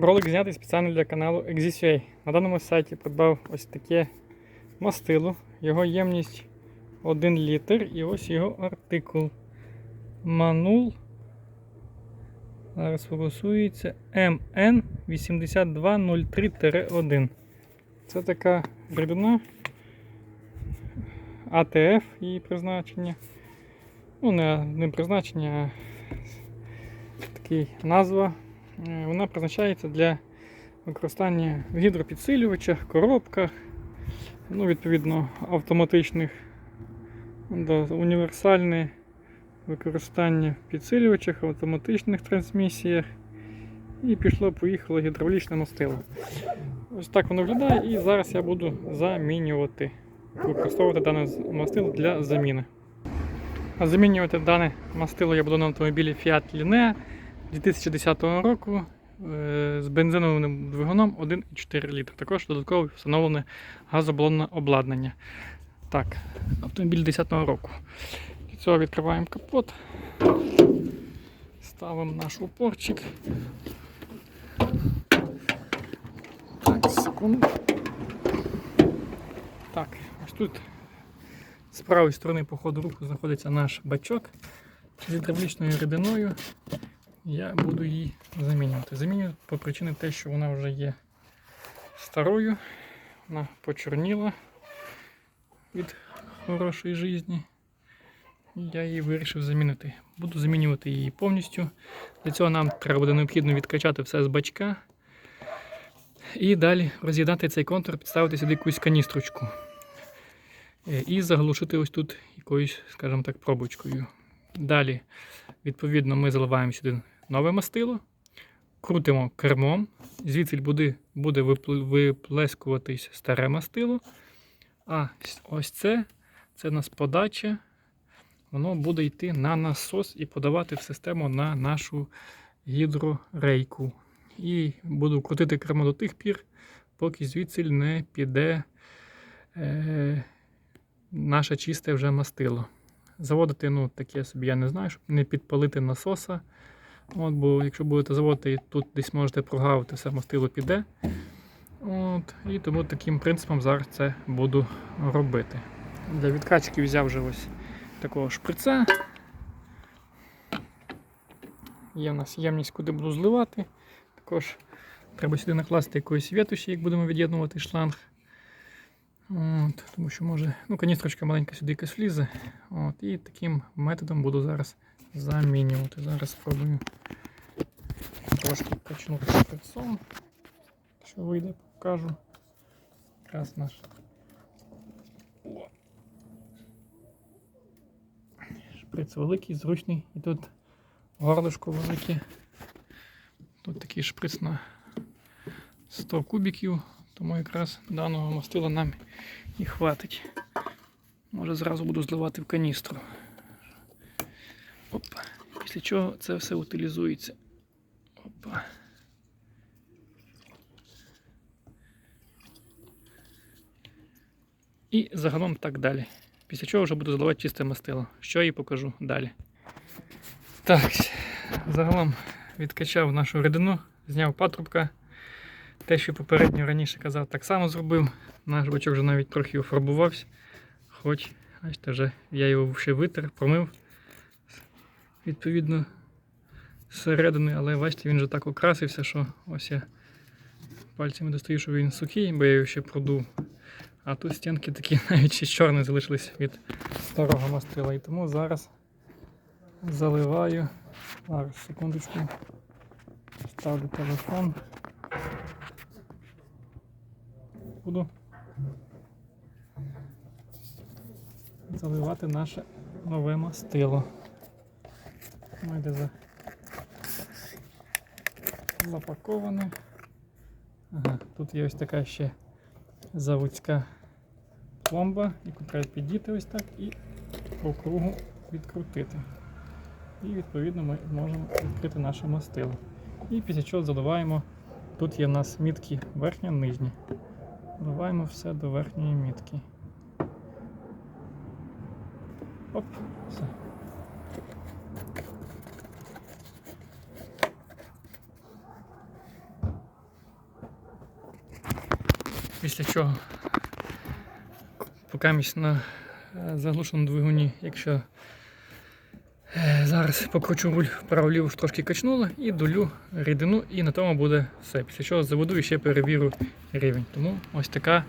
Ролик знятий спеціально для каналу ExisUA. На даному сайті придбав ось таке мастило. Його ємність 1 літр і ось його артикул. Манул. Зараз фокусується MN8203-1. Це така рідина АТФ її призначення. Ну, не, не призначення, а такий назва. Е, Вона призначається для використання в гідропідсилювачах, коробках, ну, відповідно, автоматичних, да, універсальне використання в підсилювачах, автоматичних трансмісіях. І пішло-поїхало гідравлічне мастило. Ось так воно виглядає, і зараз я буду замінювати, використовувати дане мастило для заміни. Замінювати дане мастило я буду на автомобілі Fiat Linea 2010 року е, з бензиновим двигуном 1,4 літр. Також додатково встановлене газоблонне обладнання. Так, автомобіль 2010 року. Для цього відкриваємо капот, ставимо наш упорчик. Так, секунду. Так, ось тут з правої сторони по ходу руху знаходиться наш бачок з гідравлічною рідиною. Я буду її замінювати. Замінюю по причині те, що вона вже є старою, вона почорніла від хорошої житті. Я її вирішив замінити. Буду замінювати її повністю. Для цього нам треба буде необхідно відкачати все з бачка. І далі роз'єднати цей контур, підставити сюди якусь каністрочку. Е, І заглушити ось тут якоюсь, скажімо так, пробочкою. Далі, відповідно, ми заливаємо сюди нове мастило, крутимо кермом, звідси буде, буде виплескуватись старе мастило. А ось це, це у нас подача. Воно буде йти на насос і подавати в систему на нашу гідрорейку. І буду крутити кермо до тих пір, поки звідси не піде е, наше чисте вже мастило. Заводити, ну, таке собі я не знаю, щоб не підпалити насоса. От, бо якщо будете заводити, тут десь можете прогавити, все мастило піде. От, і тому таким принципом зараз це буду робити. Для відкачки взяв вже ось такого шприца. Є в нас ємність, куди буду зливати. Також треба сюди накласти якоїсь вітуші, як будемо від'єднувати шланг. От, тому що може, ну, каністрочка маленька сюди якась влізе. От, і таким методом буду зараз замінювати. Зараз спробую трошки качнути шприцом. Що вийде, покажу. Якраз наш. Шприц великий, зручний, і тут горлишко велике. Тут такий шприц на 100 кубиків, тому якраз даного мастила нам і хватить. Може зразу буду зливати в каністру. Опа. Після чого це все утилізується. Опа. І загалом так далі. Після чого вже буду заливати чисте мастило. Що і покажу далі. Так, загалом відкачав нашу рідину, зняв патрубка. Те, що попередньо раніше казав, так само зробив. Наш бачок вже навіть трохи офарбувався. Хоч, бачите, вже я його ще витер, промив. Відповідно, зсередини, але бачите, він вже так окрасився, що ось я пальцями достаю, що він сухий, бо я його ще продув. А тут стінки такі навіть ще чорні залишились від старого мастила. І тому зараз заливаю. Зараз, секундочку. Ставлю телефон. Буду заливати наше нове мастило. Майде за... запаковане. Ага, тут є ось така ще заводська пломба, яку треба підійти ось так і по кругу відкрутити. І відповідно ми можемо відкрити наше мастило. І після чого заливаємо. Тут є в нас мітки верхня, нижня. Вливаємо все до верхньої мітки. Оп, все. Після чого, поки місць на е, заглушеному двигуні, якщо е, зараз покручу руль вправо-ліво трошки качнуло і долю рідину, і на тому буде все. Після чого заведу і ще перевірю рівень. Тому ось така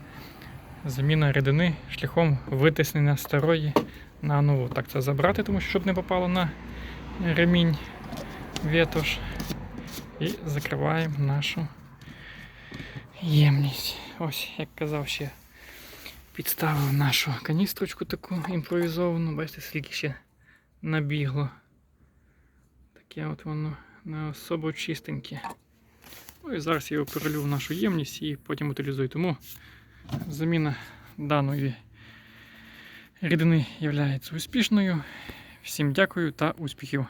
заміна рідини шляхом витиснення старої на нову. Так, це забрати, тому що щоб не попало на ремінь ветош. І закриваємо нашу ємність. Ось, як казав ще, підставив нашу каністрочку таку імпровізовану. Бачите, скільки ще набігло. Таке от воно не особо чистеньке. Ну і зараз я його перелю в нашу ємність і потім утилізую. Тому заміна даної рідини є успішною. Всім дякую та успіхів!